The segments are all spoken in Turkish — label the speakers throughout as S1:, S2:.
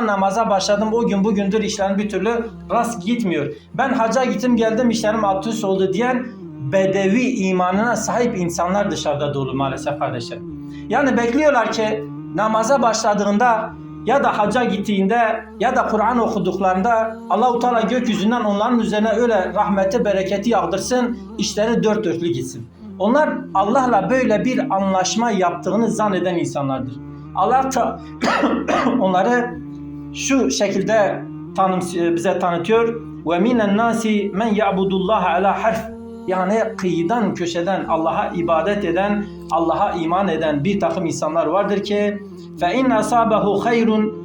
S1: Namaza başladım o gün bugündür işlerim bir türlü rast gitmiyor. Ben haca gittim geldim işlerim alt üst oldu diyen bedevi imanına sahip insanlar dışarıda dolu maalesef kardeşlerim. Yani bekliyorlar ki namaza başladığında ya da hacca gittiğinde ya da Kur'an okuduklarında Allahu Teala gökyüzünden onların üzerine öyle rahmeti bereketi yağdırsın, işleri dört dörtlü gitsin. Onlar Allah'la böyle bir anlaşma yaptığını zanneden insanlardır. Allah onları şu şekilde tanım, bize tanıtıyor. Ve minen nasi men ya'budullaha ala harf. Yani kıyıdan köşeden Allah'a ibadet eden, Allah'a iman eden bir takım insanlar vardır ki fe in asabahu hayrun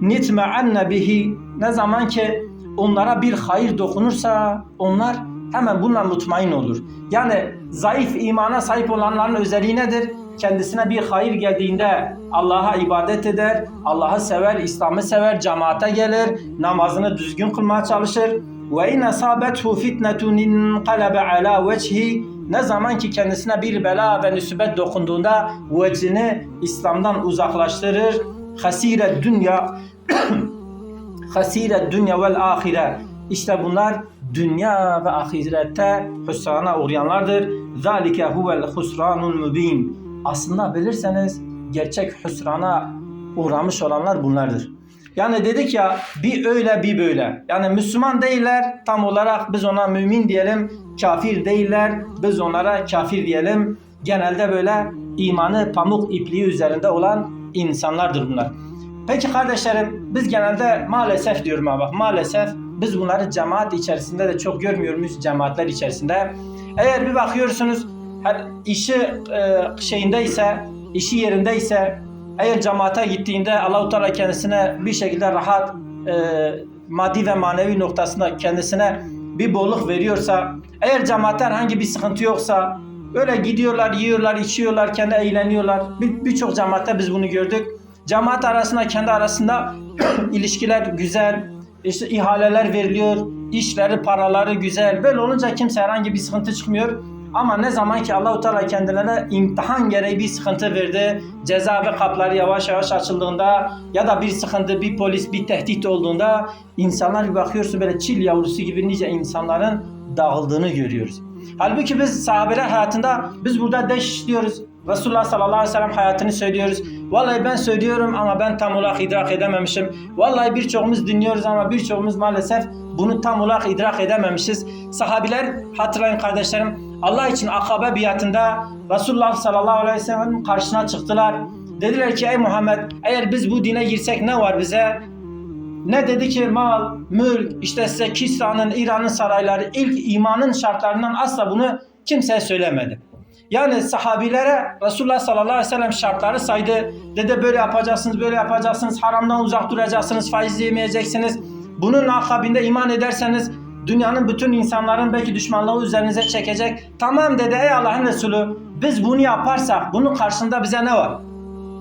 S1: nitma'anna bihi ne zaman ki onlara bir hayır dokunursa onlar hemen bununla mutmain olur. Yani zayıf imana sahip olanların özelliği nedir? Kendisine bir hayır geldiğinde Allah'a ibadet eder, Allah'ı sever, İslam'ı sever, cemaate gelir, namazını düzgün kılmaya çalışır. Ve in asabethu fitnetun inqalaba ala vecihi ne zaman ki kendisine bir bela ve musibet dokunduğunda vecini İslam'dan uzaklaştırır. Hasire dünya hasire dünya vel ahire. İşte bunlar dünya ve ahirette hüsrana uğrayanlardır. Zalike huvel husranul mübin. Aslında bilirseniz gerçek hüsrana uğramış olanlar bunlardır. Yani dedik ya bir öyle bir böyle. Yani Müslüman değiller tam olarak biz ona mümin diyelim. Kafir değiller biz onlara kafir diyelim. Genelde böyle imanı pamuk ipliği üzerinde olan insanlardır bunlar. Peki kardeşlerim biz genelde maalesef diyorum ama bak maalesef biz bunları cemaat içerisinde de çok görmüyoruz cemaatler içerisinde. Eğer bir bakıyorsunuz her işi e, şeyindeyse, işi yerindeyse eğer cemaate gittiğinde Allahu Teala kendisine bir şekilde rahat e, maddi ve manevi noktasında kendisine bir bolluk veriyorsa, eğer cemaatte herhangi bir sıkıntı yoksa öyle gidiyorlar, yiyorlar, içiyorlar, kendi eğleniyorlar. Bir- Birçok cemaatte biz bunu gördük. Cemaat arasında kendi arasında ilişkiler güzel, işte ihaleler veriliyor, işleri, paraları güzel. Böyle olunca kimse herhangi bir sıkıntı çıkmıyor. Ama ne zaman ki Allahu Teala kendilerine imtihan gereği bir sıkıntı verdi, cezaevi kapları yavaş yavaş açıldığında ya da bir sıkıntı, bir polis, bir tehdit olduğunda insanlar bir bakıyorsun böyle çil yavrusu gibi nice insanların dağıldığını görüyoruz. Halbuki biz sahabeler hayatında biz burada deş işliyoruz. Resulullah sallallahu aleyhi ve sellem hayatını söylüyoruz. Vallahi ben söylüyorum ama ben tam olarak idrak edememişim. Vallahi birçoğumuz dinliyoruz ama birçoğumuz maalesef bunu tam olarak idrak edememişiz. Sahabiler hatırlayın kardeşlerim Allah için akabe biatında Resulullah sallallahu aleyhi ve sellem'in karşısına çıktılar. Dediler ki ey Muhammed eğer biz bu dine girsek ne var bize? Ne dedi ki mal, mülk, işte size Kisra'nın, İran'ın sarayları ilk imanın şartlarından asla bunu kimseye söylemedi. Yani sahabilere Resulullah sallallahu aleyhi ve sellem şartları saydı. Dedi böyle yapacaksınız, böyle yapacaksınız, haramdan uzak duracaksınız, faiz yemeyeceksiniz. Bunun akabinde iman ederseniz dünyanın bütün insanların belki düşmanlığı üzerinize çekecek. Tamam dedi ey Allah'ın Resulü biz bunu yaparsak bunun karşında bize ne var?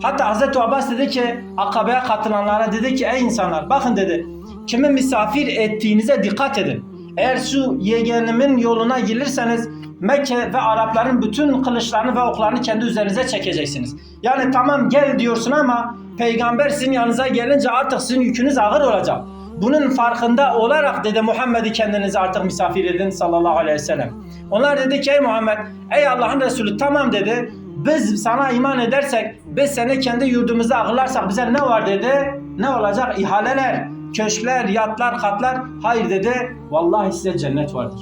S1: Hatta Hz. Abbas dedi ki akabeye katılanlara dedi ki ey insanlar bakın dedi kimi misafir ettiğinize dikkat edin. Eğer şu yeğenimin yoluna gelirseniz Mekke ve Arapların bütün kılıçlarını ve oklarını kendi üzerinize çekeceksiniz. Yani tamam gel diyorsun ama peygamber sizin yanınıza gelince artık sizin yükünüz ağır olacak. Bunun farkında olarak dedi Muhammed'i kendinize artık misafir edin sallallahu aleyhi ve sellem. Onlar dedi ki ey Muhammed ey Allah'ın Resulü tamam dedi biz sana iman edersek, biz seni kendi yurdumuza ağırlarsak bize ne var dedi? Ne olacak? İhaleler, köşkler, yatlar, katlar. Hayır dedi. Vallahi size cennet vardır.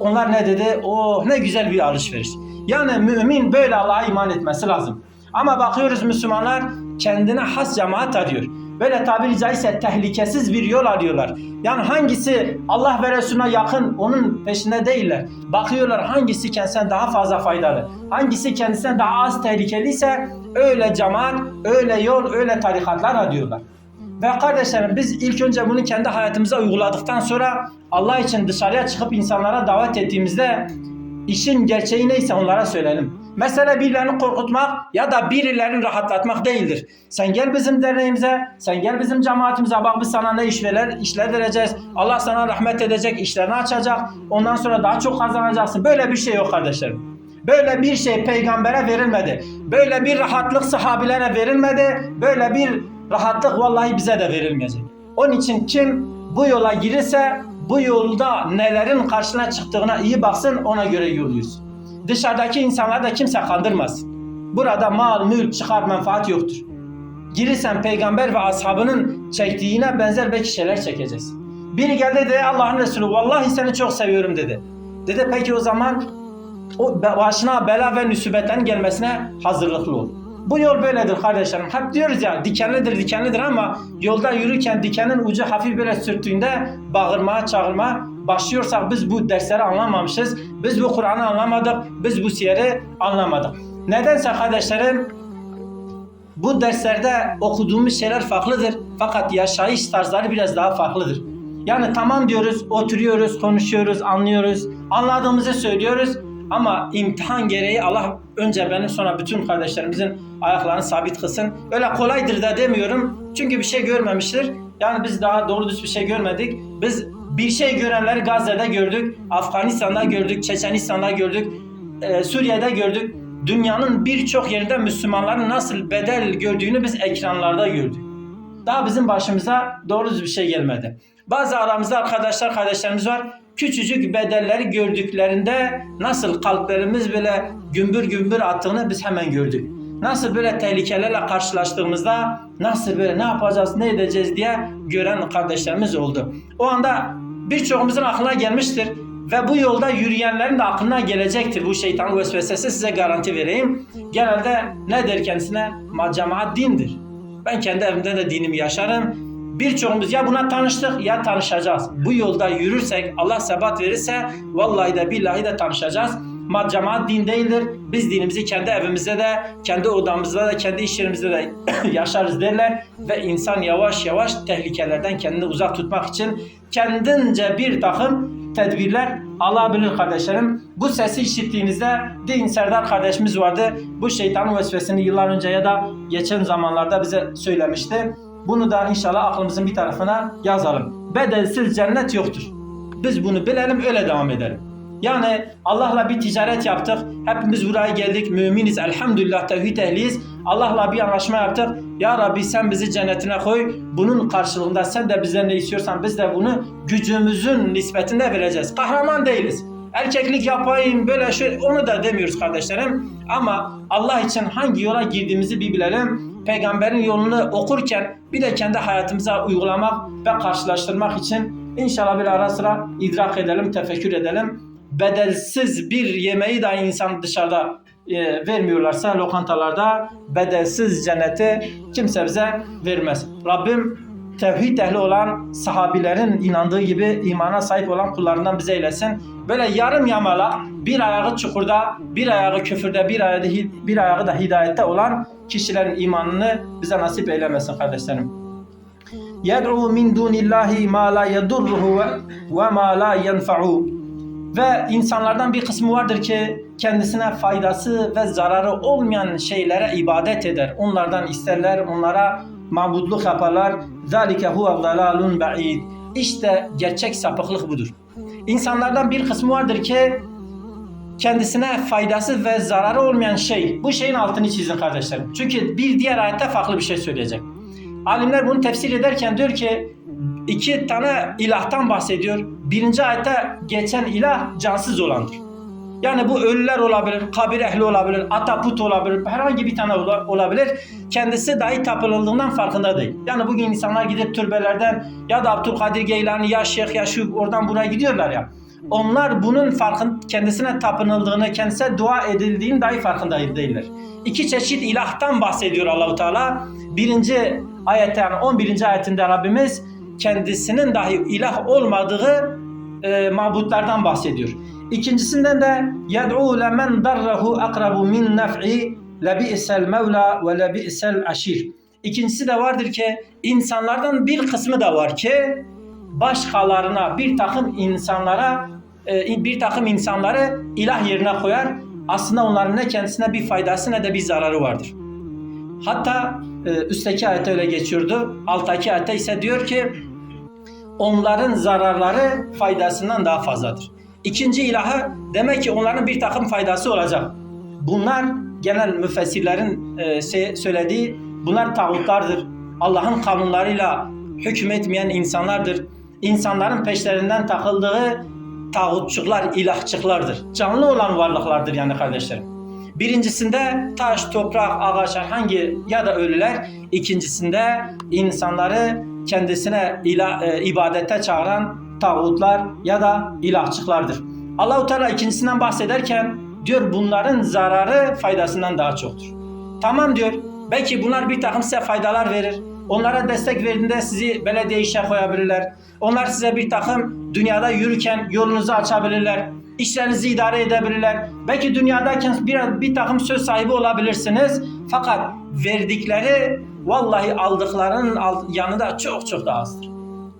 S1: Onlar ne dedi? Oh ne güzel bir alışveriş. Yani mümin böyle Allah'a iman etmesi lazım. Ama bakıyoruz Müslümanlar kendine has cemaat arıyor. Böyle tabiri caizse tehlikesiz bir yol arıyorlar. Yani hangisi Allah ve Resulüne yakın onun peşinde değiller. Bakıyorlar hangisi kendisine daha fazla faydalı. Hangisi kendisine daha az tehlikeliyse öyle cemaat, öyle yol, öyle tarikatlar arıyorlar. Ve kardeşlerim biz ilk önce bunu kendi hayatımıza uyguladıktan sonra Allah için dışarıya çıkıp insanlara davet ettiğimizde işin gerçeği neyse onlara söyleyelim. Mesele birilerini korkutmak ya da birilerini rahatlatmak değildir. Sen gel bizim derneğimize, sen gel bizim cemaatimize bak biz sana ne işler, işler vereceğiz. Allah sana rahmet edecek, işlerini açacak. Ondan sonra daha çok kazanacaksın. Böyle bir şey yok kardeşlerim. Böyle bir şey peygambere verilmedi. Böyle bir rahatlık sahabilere verilmedi. Böyle bir rahatlık vallahi bize de verilmeyecek. Onun için kim bu yola girirse bu yolda nelerin karşına çıktığına iyi baksın ona göre yol. Dışarıdaki insanları da kimse kandırmasın. Burada mal, mülk, çıkar, menfaat yoktur. Girirsen peygamber ve ashabının çektiğine benzer belki şeyler çekeceksin. Biri geldi dedi Allah'ın Resulü vallahi seni çok seviyorum dedi. Dedi peki o zaman o başına bela ve nüsibetten gelmesine hazırlıklı ol. Bu yol böyledir kardeşlerim. Hep diyoruz ya dikenlidir dikenlidir ama yolda yürürken dikenin ucu hafif böyle sürttüğünde bağırmaya çağırmaya başlıyorsak biz bu dersleri anlamamışız. Biz bu Kur'an'ı anlamadık. Biz bu siyeri anlamadık. Nedense kardeşlerim bu derslerde okuduğumuz şeyler farklıdır. Fakat yaşayış tarzları biraz daha farklıdır. Yani tamam diyoruz, oturuyoruz, konuşuyoruz, anlıyoruz, anladığımızı söylüyoruz. Ama imtihan gereği Allah önce benim sonra bütün kardeşlerimizin ayaklarını sabit kılsın. Öyle kolaydır da demiyorum. Çünkü bir şey görmemiştir. Yani biz daha doğru düz bir şey görmedik. Biz bir şey görenleri Gazze'de gördük, Afganistan'da gördük, Çeçenistan'da gördük, e, Suriye'de gördük. Dünyanın birçok yerinde Müslümanların nasıl bedel gördüğünü biz ekranlarda gördük. Daha bizim başımıza doğru bir şey gelmedi. Bazı aramızda arkadaşlar, kardeşlerimiz var. Küçücük bedelleri gördüklerinde nasıl kalplerimiz böyle gümbür gümbür attığını biz hemen gördük. Nasıl böyle tehlikelerle karşılaştığımızda nasıl böyle ne yapacağız, ne edeceğiz diye gören kardeşlerimiz oldu. O anda birçoğumuzun aklına gelmiştir ve bu yolda yürüyenlerin de aklına gelecektir. Bu şeytan vesvesesi size garanti vereyim. Genelde ne der kendisine? Ma cemaat dindir. Ben kendi evimde de dinimi yaşarım. Birçoğumuz ya buna tanıştık ya tanışacağız. Bu yolda yürürsek Allah sebat verirse vallahi de billahi de tanışacağız. Ma din değildir. Biz dinimizi kendi evimizde de, kendi odamızda da, kendi iş yerimizde de yaşarız derler. Ve insan yavaş yavaş tehlikelerden kendini uzak tutmak için kendince bir takım tedbirler alabilir kardeşlerim. Bu sesi işittiğinizde Din Serdar kardeşimiz vardı. Bu şeytanın vesvesini yıllar önce ya da geçen zamanlarda bize söylemişti. Bunu da inşallah aklımızın bir tarafına yazalım. Bedelsiz cennet yoktur. Biz bunu bilelim öyle devam edelim. Yani Allah'la bir ticaret yaptık. Hepimiz buraya geldik. Müminiz. Elhamdülillah tevhid ehliyiz. Allah'la bir anlaşma yaptık. Ya Rabbi sen bizi cennetine koy. Bunun karşılığında sen de bizden ne istiyorsan biz de bunu gücümüzün nispetinde vereceğiz. Kahraman değiliz. Erkeklik yapayım böyle şey onu da demiyoruz kardeşlerim. Ama Allah için hangi yola girdiğimizi bir bilelim. Peygamberin yolunu okurken bir de kendi hayatımıza uygulamak ve karşılaştırmak için inşallah bir ara sıra idrak edelim, tefekkür edelim. Bedelsiz bir yemeği dahi insan dışarıda e, vermiyorlarsa lokantalarda bedelsiz cenneti kimse bize vermez. Rabbim tevhid ehli olan sahabilerin inandığı gibi imana sahip olan kullarından bize eylesin. Böyle yarım yamalak bir ayağı çukurda, bir ayağı küfürde, bir ayağı bir ayağı da hidayette olan kişilerin imanını bize nasip eylemesin kardeşlerim. Yed'u min dunillahi ma la yedurruhu ve ma la yenfa'u. Ve insanlardan bir kısmı vardır ki kendisine faydası ve zararı olmayan şeylere ibadet eder. Onlardan isterler, onlara mabudluk yaparlar. ذَٰلِكَ هُوَ ضَلَالٌ بَعِيدٌ İşte gerçek sapıklık budur. İnsanlardan bir kısmı vardır ki kendisine faydası ve zararı olmayan şey. Bu şeyin altını çizin kardeşlerim. Çünkü bir diğer ayette farklı bir şey söyleyecek. Alimler bunu tefsir ederken diyor ki iki tane ilahtan bahsediyor. Birinci ayette geçen ilah cansız olandır. Yani bu ölüler olabilir, kabir ehli olabilir, ataput olabilir, herhangi bir tane ola- olabilir. Kendisi dahi tapınıldığından farkında değil. Yani bugün insanlar gidip türbelerden ya da Abdülkadir Geylani ya Şeyh ya şu oradan buraya gidiyorlar ya. Onlar bunun farkın kendisine tapınıldığını, kendisine dua edildiğini dahi farkında değiller. İki çeşit ilahtan bahsediyor Allahu Teala. Birinci ayette yani 11. ayetinde Rabbimiz kendisinin dahi ilah olmadığı e, mabutlardan bahsediyor. İkincisinden de yed'u lemen darrahu akrabu min nef'i lebi'sel mevla ve lebi'sel aşir. İkincisi de vardır ki insanlardan bir kısmı da var ki başkalarına bir takım insanlara e, bir takım insanları ilah yerine koyar. Aslında onların ne kendisine bir faydası ne de bir zararı vardır. Hatta e, üstteki ayette öyle geçiyordu. Alttaki ayette ise diyor ki onların zararları faydasından daha fazladır. İkinci ilahı demek ki onların bir takım faydası olacak. Bunlar genel müfessirlerin e, söylediği bunlar tağutlardır. Allah'ın kanunlarıyla hükmetmeyen insanlardır. İnsanların peşlerinden takıldığı tağutçuklar, ilahçıklardır. Canlı olan varlıklardır yani kardeşlerim. Birincisinde taş, toprak, ağaç herhangi ya da ölüler. İkincisinde insanları kendisine ilah, e, ibadete çağıran tağutlar ya da ilahçıklardır. Allahu Teala ikincisinden bahsederken diyor bunların zararı faydasından daha çoktur. Tamam diyor. Belki bunlar bir takım size faydalar verir. Onlara destek verdiğinde sizi belediye işe koyabilirler. Onlar size bir takım dünyada yürürken yolunuzu açabilirler. İşlerinizi idare edebilirler. Belki dünyadayken bir, bir takım söz sahibi olabilirsiniz. Fakat verdikleri vallahi aldıklarının alt- yanında çok çok daha azdır.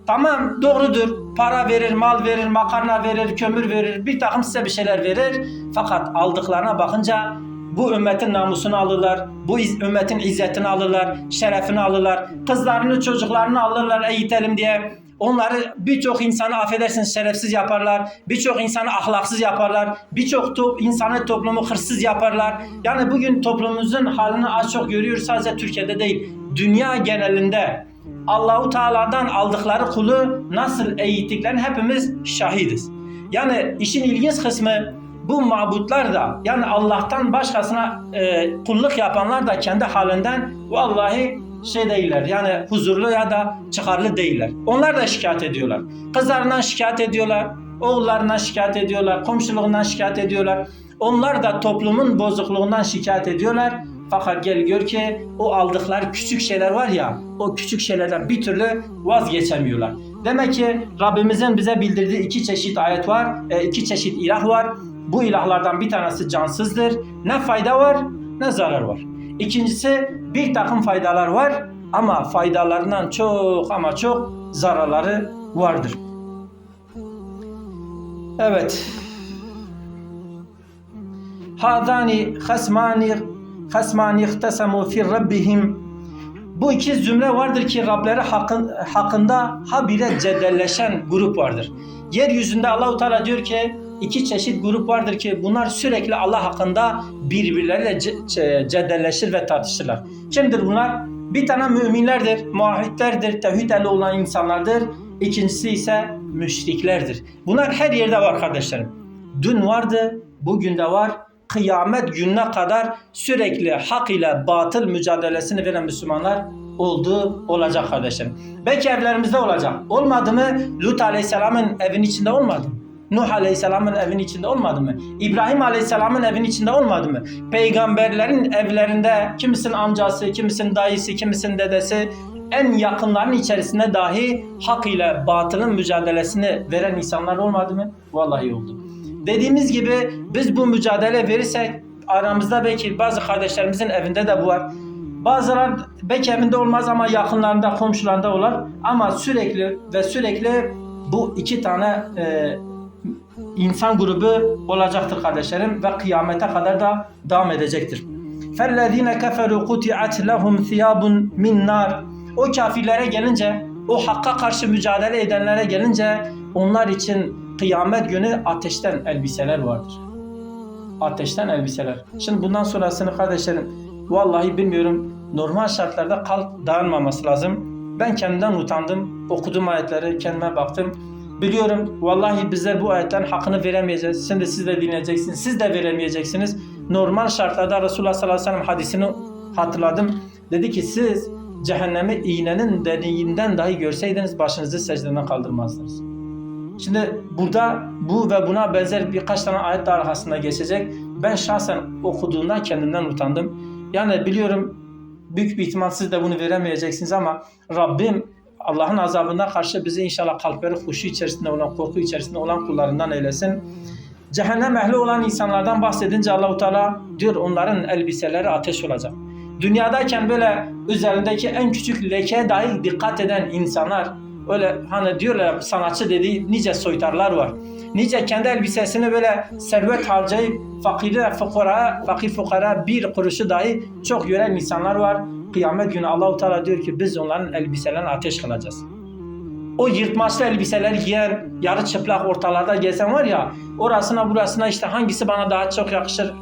S1: Tamam doğrudur. Para verir, mal verir, makarna verir, kömür verir, bir takım size bir şeyler verir. Fakat aldıklarına bakınca bu ümmetin namusunu alırlar, bu iz- ümmetin izzetini alırlar, şerefini alırlar, kızlarını, çocuklarını alırlar eğitelim diye. Onları birçok insanı affedersiniz şerefsiz yaparlar, birçok insanı ahlaksız yaparlar, birçok to- insanı toplumu hırsız yaparlar. Yani bugün toplumumuzun halini az çok görüyoruz sadece Türkiye'de değil, dünya genelinde. Allahu Teala'dan aldıkları kulu nasıl eğittiklerini hepimiz şahidiz. Yani işin ilginç kısmı bu mabutlar da yani Allah'tan başkasına e, kulluk yapanlar da kendi halinden vallahi şey değiller yani huzurlu ya da çıkarlı değiller. Onlar da şikayet ediyorlar. Kızlarından şikayet ediyorlar, oğullarından şikayet ediyorlar, komşuluğundan şikayet ediyorlar. Onlar da toplumun bozukluğundan şikayet ediyorlar. Fakat gel gör ki o aldıkları küçük şeyler var ya o küçük şeylerden bir türlü vazgeçemiyorlar. Demek ki Rabbimizin bize bildirdiği iki çeşit ayet var, e, iki çeşit ilah var. Bu ilahlardan bir tanesi cansızdır. Ne fayda var ne zarar var. İkincisi bir takım faydalar var ama faydalarından çok ama çok zararları vardır. Evet. Hadani hasmani hasmani ihtesemu fi rabbihim bu iki cümle vardır ki Rableri hakkın, hakkında habire cedelleşen grup vardır. Yeryüzünde Allahu Teala diyor ki iki çeşit grup vardır ki bunlar sürekli Allah hakkında birbirleriyle ce- ce- cedelleşir ve tartışırlar. Kimdir bunlar? Bir tane müminlerdir, muahitlerdir, tevhid ehli olan insanlardır. İkincisi ise müşriklerdir. Bunlar her yerde var kardeşlerim. Dün vardı, bugün de var. Kıyamet gününe kadar sürekli hak ile batıl mücadelesini veren Müslümanlar oldu, olacak kardeşlerim. Belki evlerimizde olacak. Olmadı mı? Lut Aleyhisselam'ın evin içinde olmadı mı? Nuh Aleyhisselam'ın evin içinde olmadı mı? İbrahim Aleyhisselam'ın evin içinde olmadı mı? Peygamberlerin evlerinde kimisinin amcası, kimisinin dayısı, kimisinin dedesi en yakınların içerisinde dahi hak ile batılın mücadelesini veren insanlar olmadı mı? Vallahi oldu. Dediğimiz gibi biz bu mücadele verirsek aramızda belki bazı kardeşlerimizin evinde de bu var. Bazılar belki evinde olmaz ama yakınlarında, komşularında olur. Ama sürekli ve sürekli bu iki tane e, insan grubu olacaktır kardeşlerim ve kıyamete kadar da devam edecektir. فَالَّذ۪ينَ كَفَرُوا قُتِعَتْ لَهُمْ ثِيَابٌ min nar. O kafirlere gelince, o hakka karşı mücadele edenlere gelince onlar için kıyamet günü ateşten elbiseler vardır. Ateşten elbiseler. Şimdi bundan sonrasını kardeşlerim vallahi bilmiyorum normal şartlarda kalp dayanmaması lazım. Ben kendimden utandım. Okudum ayetleri, kendime baktım. Biliyorum vallahi bizler bu ayetlerin hakkını veremeyeceğiz. Şimdi siz de dinleyeceksiniz. Siz de veremeyeceksiniz. Normal şartlarda Resulullah sallallahu aleyhi ve sellem hadisini hatırladım. Dedi ki siz cehennemi iğnenin deliğinden dahi görseydiniz başınızı secdeden kaldırmazdınız. Şimdi burada bu ve buna benzer birkaç tane ayet daha arkasında geçecek. Ben şahsen okuduğumdan kendimden utandım. Yani biliyorum büyük bir ihtimal siz de bunu veremeyeceksiniz ama Rabbim Allah'ın azabına karşı bizi inşallah kalpleri huşu içerisinde olan, korku içerisinde olan kullarından eylesin. Cehennem ehli olan insanlardan bahsedince Allahu Teala diyor onların elbiseleri ateş olacak. Dünyadayken böyle üzerindeki en küçük lekeye dahi dikkat eden insanlar öyle hani diyorlar sanatçı dediği nice soytarlar var. Nice kendi elbisesini böyle servet harcayıp fakire, fukara, fakir fukara bir kuruşu dahi çok gören insanlar var. Kıyamet günü Allahu Teala diyor ki biz onların elbiselerini ateş kılacağız. O yırtmaçlı elbiseler giyen, yarı çıplak ortalarda gezen var ya, orasına burasına işte hangisi bana daha çok yakışır,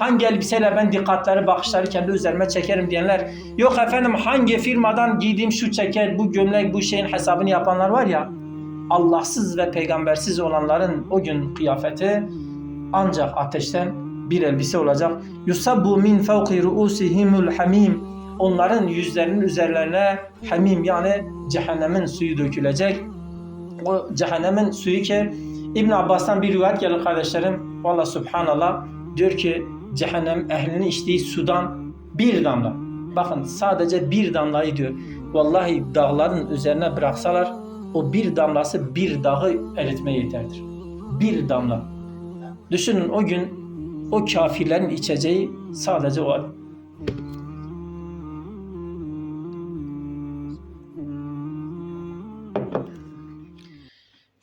S1: hangi elbiseyle ben dikkatleri, bakışları kendi üzerime çekerim diyenler, yok efendim hangi firmadan giydiğim şu ceket, bu gömlek, bu şeyin hesabını yapanlar var ya, Allahsız ve peygambersiz olanların o gün kıyafeti ancak ateşten bir elbise olacak. Yusabbu min fawqi ruusihimul hamim. Onların yüzlerinin üzerlerine hamim yani cehennemin suyu dökülecek. O cehennemin suyu ki İbn Abbas'tan bir rivayet gelir kardeşlerim. Valla subhanallah diyor ki cehennem ehlinin içtiği sudan bir damla. Bakın sadece bir damlayı diyor. Vallahi dağların üzerine bıraksalar o bir damlası bir dağı eritmeye yeterdir. Bir damla. Düşünün o gün o kafirlerin içeceği sadece o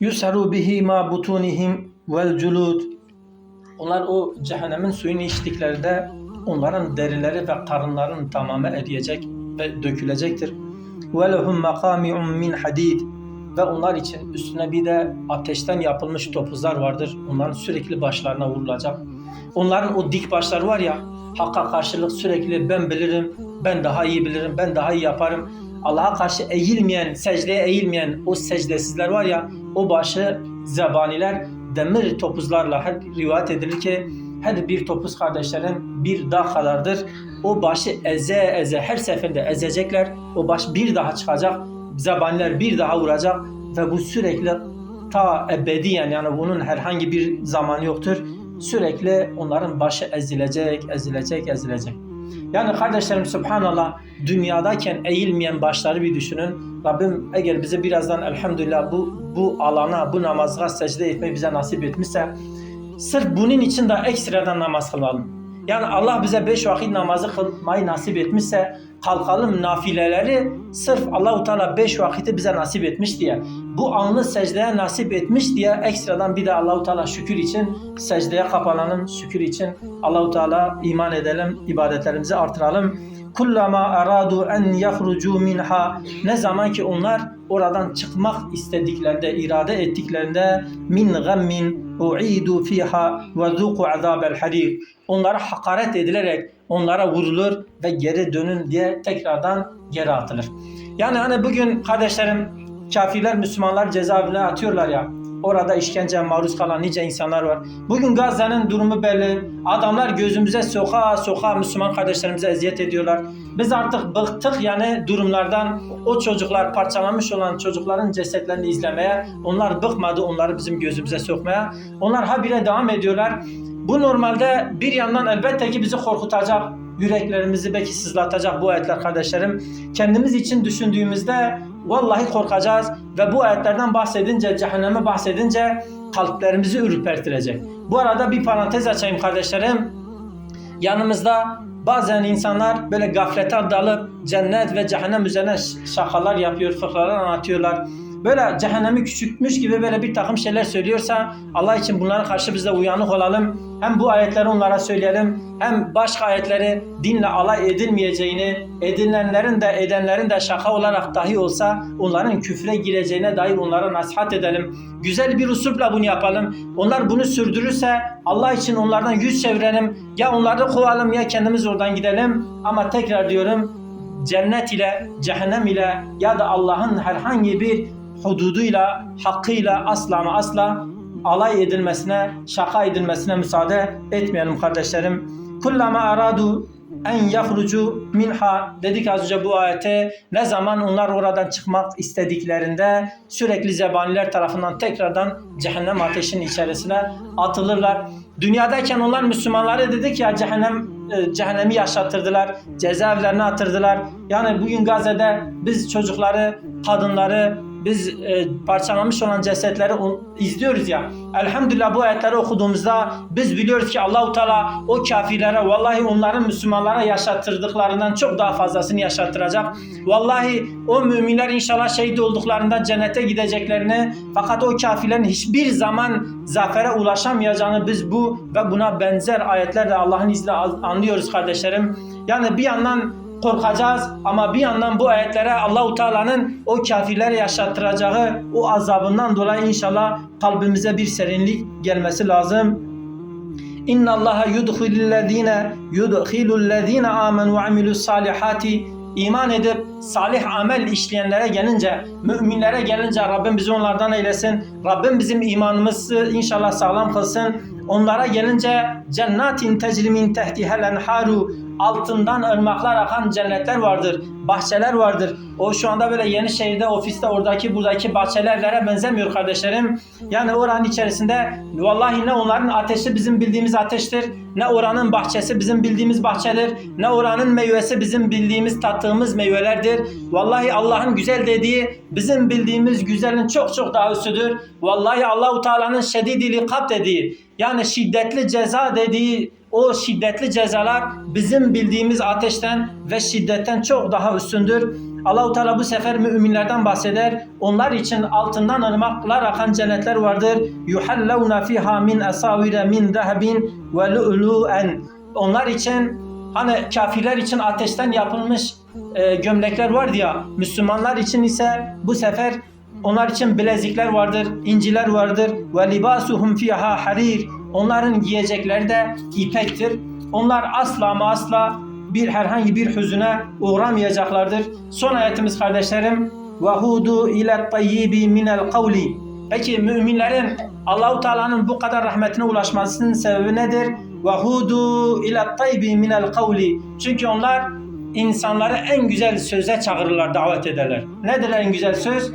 S1: Yusaru bihi ma butunihim vel culud. Onlar o cehennemin suyunu içtiklerinde onların derileri ve karınların tamamı eriyecek ve dökülecektir. Lehum makami'un min hadid. Ve onlar için üstüne bir de ateşten yapılmış topuzlar vardır. Onların sürekli başlarına vurulacak. Onların o dik başları var ya, hakka karşılık sürekli ben bilirim, ben daha iyi bilirim, ben daha iyi yaparım. Allah'a karşı eğilmeyen, secdeye eğilmeyen o secdesizler var ya, o başı zebaniler demir topuzlarla her rivayet edilir ki her bir topuz kardeşlerin bir dağ kadardır. O başı eze eze her seferinde ezecekler. O baş bir daha çıkacak. Zebaniler bir daha vuracak ve bu sürekli ta ebediyen yani bunun herhangi bir zamanı yoktur. Sürekli onların başı ezilecek, ezilecek, ezilecek. Yani kardeşlerim subhanallah dünyadayken eğilmeyen başları bir düşünün. Rabbim eğer bize birazdan elhamdülillah bu bu alana, bu namaza secde etmeyi bize nasip etmişse sırf bunun için de ekstradan namaz kılalım. Yani Allah bize beş vakit namazı kılmayı nasip etmişse kalkalım nafileleri sırf Allahu Teala beş vakiti bize nasip etmiş diye bu anlı secdeye nasip etmiş diye ekstradan bir de Allahu Teala şükür için secdeye kapanalım şükür için Allahu Teala iman edelim ibadetlerimizi artıralım kullama aradu en yahrucu minha ne zaman ki onlar oradan çıkmak istediklerinde irade ettiklerinde min gammin u'idu fiha ve zuqu azabel harik onlara hakaret edilerek onlara vurulur ve geri dönün diye tekrardan geri atılır. Yani hani bugün kardeşlerim kafirler Müslümanlar cezaevine atıyorlar ya orada işkenceye maruz kalan nice insanlar var. Bugün Gazze'nin durumu belli. Adamlar gözümüze soka soka Müslüman kardeşlerimize eziyet ediyorlar. Biz artık bıktık yani durumlardan o çocuklar parçalanmış olan çocukların cesetlerini izlemeye. Onlar bıkmadı onları bizim gözümüze sokmaya. Onlar habire devam ediyorlar. Bu normalde bir yandan elbette ki bizi korkutacak, yüreklerimizi belki sızlatacak bu ayetler kardeşlerim. Kendimiz için düşündüğümüzde vallahi korkacağız ve bu ayetlerden bahsedince, cehennemi bahsedince kalplerimizi ürpertirecek. Bu arada bir parantez açayım kardeşlerim. Yanımızda bazen insanlar böyle gaflete dalıp cennet ve cehennem üzerine şakalar yapıyor, fıkralar anlatıyorlar böyle cehennemi küçültmüş gibi böyle bir takım şeyler söylüyorsa Allah için bunlara karşı biz de uyanık olalım. Hem bu ayetleri onlara söyleyelim hem başka ayetleri dinle alay edilmeyeceğini, edilenlerin de edenlerin de şaka olarak dahi olsa onların küfre gireceğine dair onlara nasihat edelim. Güzel bir usulla bunu yapalım. Onlar bunu sürdürürse Allah için onlardan yüz çevirelim. Ya onları kovalım ya kendimiz oradan gidelim. Ama tekrar diyorum cennet ile, cehennem ile ya da Allah'ın herhangi bir hududuyla, hakkıyla asla ama asla alay edilmesine, şaka edilmesine müsaade etmeyelim kardeşlerim. Kullama aradu en yahrucu minha dedik az önce bu ayete ne zaman onlar oradan çıkmak istediklerinde sürekli zebaniler tarafından tekrardan cehennem ateşinin içerisine atılırlar. Dünyadayken onlar Müslümanları dedik ya cehennem e, cehennemi yaşatırdılar, cezaevlerine atırdılar. Yani bugün Gazze'de biz çocukları, kadınları, biz e, parçalanmış olan cesetleri izliyoruz ya. Elhamdülillah bu ayetleri okuduğumuzda biz biliyoruz ki Allahu Teala o kafirlere vallahi onların Müslümanlara yaşattırdıklarından çok daha fazlasını yaşattıracak. Vallahi o müminler inşallah şehit olduklarında cennete gideceklerini fakat o kafirlerin hiçbir zaman zafere ulaşamayacağını biz bu ve buna benzer ayetlerle Allah'ın izniyle anlıyoruz kardeşlerim. Yani bir yandan korkacağız ama bir yandan bu ayetlere Allahu Teala'nın o kafirlere yaşattıracağı o azabından dolayı inşallah kalbimize bir serinlik gelmesi lazım. İnna Allaha yudkhilüllezine yudkhilüllezine amenu ve amilus salihati iman edip salih amel işleyenlere gelince, müminlere gelince Rabbim bizi onlardan eylesin. Rabbim bizim imanımızı inşallah sağlam kılsın. Onlara gelince cennetin tecrimin tehtihel enharu altından ırmaklar akan cennetler vardır, bahçeler vardır. O şu anda böyle yeni şehirde, ofiste, oradaki, buradaki bahçelerlere benzemiyor kardeşlerim. Yani oranın içerisinde vallahi ne onların ateşi bizim bildiğimiz ateştir, ne oranın bahçesi bizim bildiğimiz bahçedir, ne oranın meyvesi bizim bildiğimiz, tattığımız meyvelerdir. Vallahi Allah'ın güzel dediği bizim bildiğimiz güzelin çok çok daha üstüdür. Vallahi Allahu Teala'nın şedidil ikab dediği, yani şiddetli ceza dediği o şiddetli cezalar bizim bildiğimiz ateşten ve şiddetten çok daha üstündür. Allahu Teala bu sefer müminlerden bahseder. Onlar için altından ırmaklar akan cennetler vardır. Yuhallawna fiha min asawira min zahabin ve lu'lu'en. Onlar için hani kafirler için ateşten yapılmış e, gömlekler vardı ya. Müslümanlar için ise bu sefer onlar için bilezikler vardır, inciler vardır. Ve libasuhum fiha harir. Onların giyecekleri de ipektir. Onlar asla ama asla bir herhangi bir hüzüne uğramayacaklardır. Son ayetimiz kardeşlerim. Ve hudu ile tayyibi minel kavli. Peki müminlerin Allahu Teala'nın bu kadar rahmetine ulaşmasının sebebi nedir? Ve hudu ile tayyibi minel kavli. Çünkü onlar insanları en güzel söze çağırırlar, davet ederler. Nedir en güzel söz?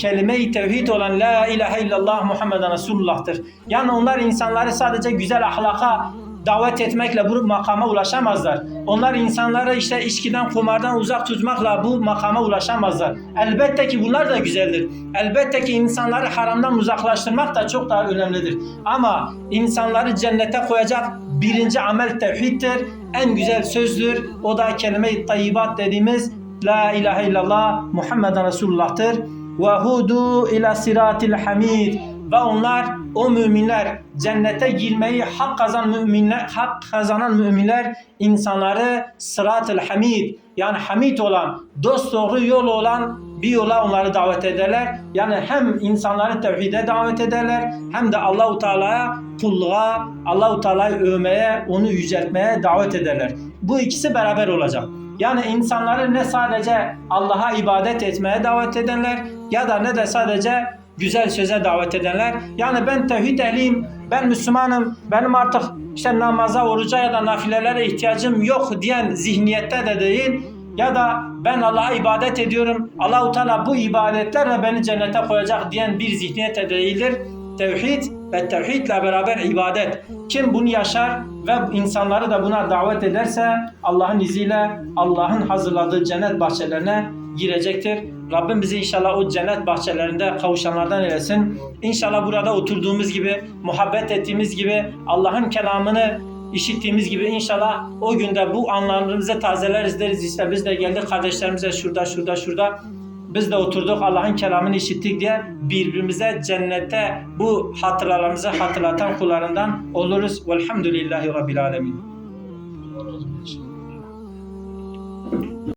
S1: kelime-i tevhid olan La ilahe illallah Muhammeden Resulullah'tır. Yani onlar insanları sadece güzel ahlaka davet etmekle bu makama ulaşamazlar. Onlar insanları işte içkiden, kumardan uzak tutmakla bu makama ulaşamazlar. Elbette ki bunlar da güzeldir. Elbette ki insanları haramdan uzaklaştırmak da çok daha önemlidir. Ama insanları cennete koyacak birinci amel tevhiddir. En güzel sözdür. O da kelime-i tayyibat dediğimiz La ilahe illallah Muhammeden Resulullah'tır ve hudu ila siratil hamid ve onlar o müminler cennete girmeyi hak kazan müminler hak kazanan müminler insanları sıratil hamid yani hamid olan dost doğru yol olan bir yola onları davet ederler. Yani hem insanları tevhide davet ederler hem de Allahu Teala'ya kulluğa, Allahu Teala'yı övmeye, onu yüceltmeye davet ederler. Bu ikisi beraber olacak. Yani insanları ne sadece Allah'a ibadet etmeye davet edenler ya da ne de sadece güzel söze davet edenler. Yani ben tevhid ehliyim, ben Müslümanım, benim artık işte namaza, oruca ya da nafilelere ihtiyacım yok diyen zihniyette de değil. Ya da ben Allah'a ibadet ediyorum, Allahu Teala bu ibadetlerle beni cennete koyacak diyen bir zihniyete değildir. Tevhid ve tevhidle beraber ibadet. Kim bunu yaşar ve insanları da buna davet ederse Allah'ın izniyle Allah'ın hazırladığı cennet bahçelerine girecektir. Rabbim bizi inşallah o cennet bahçelerinde kavuşanlardan eylesin. İnşallah burada oturduğumuz gibi, muhabbet ettiğimiz gibi, Allah'ın kelamını işittiğimiz gibi inşallah o günde bu anlarımızı tazeleriz deriz. İşte biz de geldik kardeşlerimize şurada, şurada, şurada. Biz de oturduk Allah'ın kelamını işittik diye birbirimize cennette bu hatıralarımızı hatırlatan kullarından oluruz. Velhamdülillahi Rabbil Alemin.